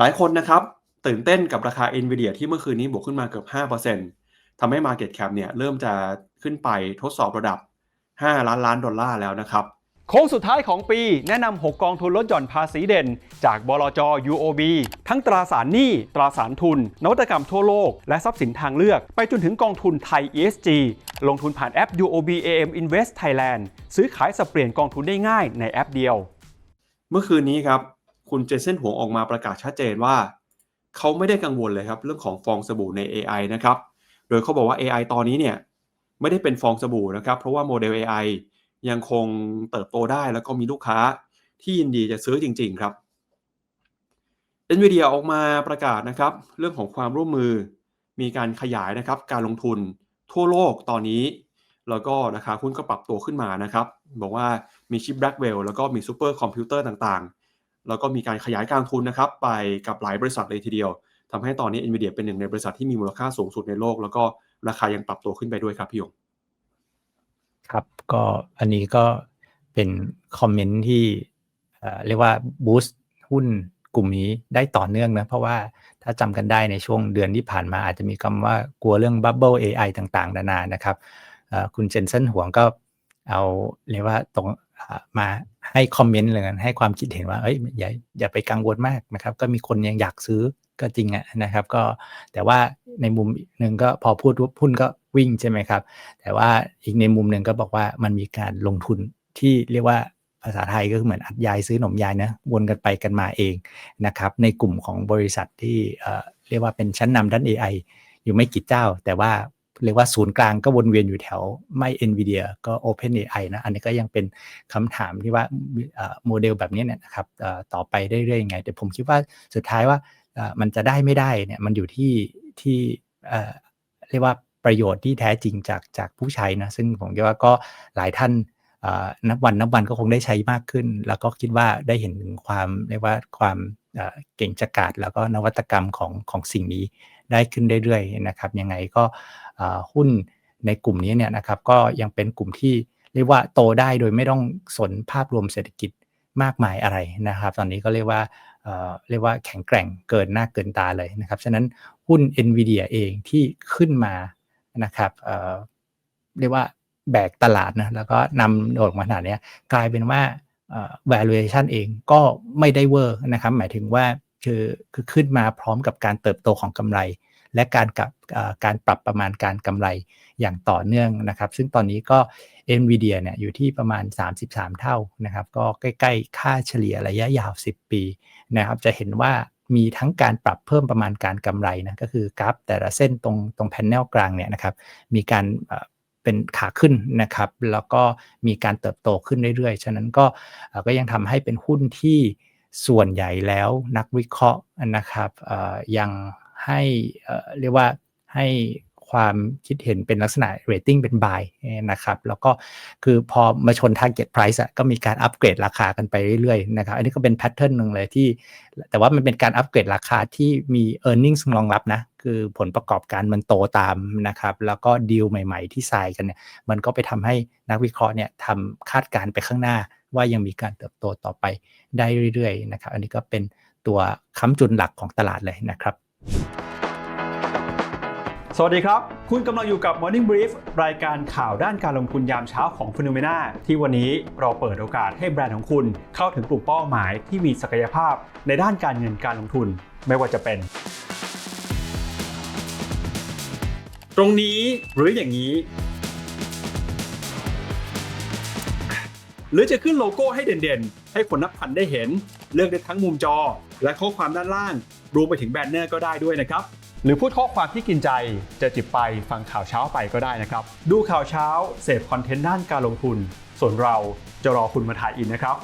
หลายคนนะครับ ตื่นเต้นกับราคา NVIDIA ที่เมื่อคืนนี้บวกขึ้นมาเกือบ 5%ทำให้ Market Cap เนี่ยเริ่มจะขึ้นไปทดสอบระดับ 5 ล้านล้านดอลลาร์แล้วนะครับโค้งสุดท้ายของปีแนะนำ 6 กองทุนลดหย่อนภาษีเด่น จากบลจ UOB ทั้งตราสารหนี้ ตราสารทุน นวัตกรรมทั่วโลก และทรัพย์สินทางเลือก ไปจนถึงกองทุนไทย ESG ลงทุนผ่านแอป UOB AM Invest Thailand ซื้อขายสับเปลี่ยนกองทุนได้ง่ายในแอปเดียว เมื่อคืนนี้ครับ คุณเจนเซนหวงออกมาประกาศชัดเจนว่า เขาไม่ได้กังวลเลยครับเรื่องของฟองสบู่ใน AI นะครับ โดยเขาบอกว่า AI ตอนนี้เนี่ยไม่ได้เป็นฟองสบู่นะครับ เพราะว่าโมเดล AI ยังคงเติบโตได้แล้วก็มีลูกค้าที่ยินดีจะซื้อจริง ๆ ครับ NVIDIA ออกมาประกาศนะครับ เรื่องของความร่วมมือมีการขยายนะครับ การลงทุนทั่วโลกตอนนี้ แล้วก็ราคาหุ้นก็ปรับตัวขึ้นมานะครับ บอกว่ามีชิปแบล็กเวลแล้วก็มีซูเปอร์คอมพิวเตอร์ต่างๆ แล้วก็มีการขยายการทุนนะครับไปกับหลายบริษัทเลยทีเดียวทำให้ตอนนี้ NVIDIA เป็นหนึ่งในบริษัทที่มีมูลค่าสูงสุดในโลก แล้วก็ราคายังปรับตัวขึ้นไปด้วยครับพี่ยงครับก็อันนี้ก็เป็นคอมเมนต์ที่เรียกว่าบูสต์หุ้นกลุ่มนี้ได้ต่อเนื่องนะ เพราะว่าถ้าจำกันได้ในช่วงเดือนที่ผ่านมาอาจจะมีคำว่ากลัวเรื่องบับเบิล AI ต่างๆนานานะครับคุณเจนเซนห่วงก็เอาเรียกว่าตรงมา ให้คอมเมนต์เลยกันให้ความคิดเห็นว่าเอ้ยอย่าอย่าไปกังวลมากนะครับ ก็มีคนยังอยากซื้อก็จริงอะนะครับ ก็แต่ว่าในมุมหนึ่งก็พอพูดว่าหุ้นก็วิ่งใช่ไหมครับ แต่ว่าอีกในมุมหนึ่งก็บอกว่ามันมีการลงทุนที่เรียกว่าภาษาไทยก็เหมือนอัดยายซื้อหนมยายนะวนกันไปกันมาเองนะครับ ในกลุ่มของบริษัทที่เรียกว่าเป็นชั้นนำด้าน AI อยู่ไม่กี่เจ้า แต่ว่า เรียกว่าศูนย์กลางก็วนเวียนอยู่แถวไม่ NVIDIA ก็ OpenAI นะ อันนี้ก็ยังเป็นคำถามที่ว่าโมเดลแบบนี้เนี่ยนะครับต่อไปได้เรื่อยยังไง แต่ผมคิดว่าสุดท้ายว่ามันจะได้ไม่ได้เนี่ยมันอยู่ที่ที่เรียกว่าประโยชน์ที่แท้จริงจากจากผู้ใช้นะ ซึ่งผมคิดว่าก็หลายท่านนับวันนับวันก็คงได้ใช้มากขึ้น แล้วก็คิดว่าได้เห็นถึงความเรียกว่าความเก่งจักาจแล้วก็นวัตกรรมของของสิ่งนี้ ได้ขึ้นเรื่อยๆนะครับยังไงก็หุ้นในกลุ่มนี้เนี่ยนะครับก็ยังเป็นกลุ่มที่เรียกว่าโตได้โดยไม่ต้องสนภาพรวมเศรษฐกิจมากมายอะไรนะครับ ตอนนี้ก็เรียกว่าเเรียกว่าแข็งแกร่งเกินหน้าเกินตาเลยนะครับฉะนั้นหุ้น NVIDIA เองที่ขึ้นมานะครับเเรียกว่าแบกตลาดนะแล้วก็นำโดดมาขนาดนี้กลายเป็นว่า valuation เองก็ไม่ได้เวอร์นะครับ หมายถึงว่า คือคือขึ้นมาพร้อมกับการเติบโตของกำไร และการกับการปรับประมาณการกำไรอย่างต่อเนื่องนะครับ ซึ่งตอนนี้ก็ NVIDIA เนี่ยอยู่ที่ประมาณ 33 เท่านะครับ ก็ใกล้ๆ ค่าเฉลี่ยระยะยาว 10 ปีนะครับ จะเห็นว่ามีทั้งการปรับเพิ่มประมาณการกำไรนะก็คือกราฟแต่ละเส้นตรงตรงแผ่นแนวกลางเนี่ยนะครับ มีการเป็นขาขึ้นนะครับ แล้วก็มีการเติบโตขึ้นเรื่อยๆ ฉะนั้นก็ก็ยังทำให้เป็นหุ้นที่ ส่วนใหญ่แล้วนักวิเคราะห์นะครับยังให้เรียกว่าให้ความคิดเห็นเป็นลักษณะ rating เป็น buy นะครับแล้วก็คือพอมาชน target price อะก็มีการอัปเกรดราคากันไปเรื่อยๆนะครับอันนี้ก็เป็นแพทเทิร์นหนึ่งเลยที่ แต่ว่ามันเป็นการอัปเกรดราคาที่มี e a r n i n g รองรับนะคือผลประกอบการมันโตตามนะครับแล้วก็ดีลใหม่ๆที่ทรายกันเนี่ยมันก็ไปทำให้นักวิเคราะห์เนี่ยทำคาดการณ์ไปข้างหน้า ว่ายังมีการเติบโตต่อไปได้เรื่อยๆนะครับ อันนี้ก็เป็นตัวค้ำจุนหลักของตลาดเลยนะครับ สวัสดีครับ คุณกำลังอยู่กับ Morning Brief รายการข่าวด้านการลงทุนยามเช้าของ p h e n o m e n a ที่วันนี้เราเปิดโอกาสให้แบรนด์ของคุณเข้าถึงกลุ่มเป้าหมายที่มีศักยภาพในด้านการเงินการลงทุนไม่ว่าจะเป็น ตรงนี้หรืออย่างนี้ หรือจะขึ้นโลโก้ให้เด่นๆ ให้คนนับพันได้เห็น เลือกได้ทั้งมุมจอ และข้อความด้านล่าง รวมไปถึงแบนเนอร์ก็ได้ด้วยนะครับ หรือพูดข้อความที่กินใจจะจิบไปฟังข่าวเช้าไปก็ได้นะครับ ดูข่าวเช้าเสพคอนเทนต์ด้านการลงทุน ส่วนเราจะรอคุณมาถ่ายอินนะครับ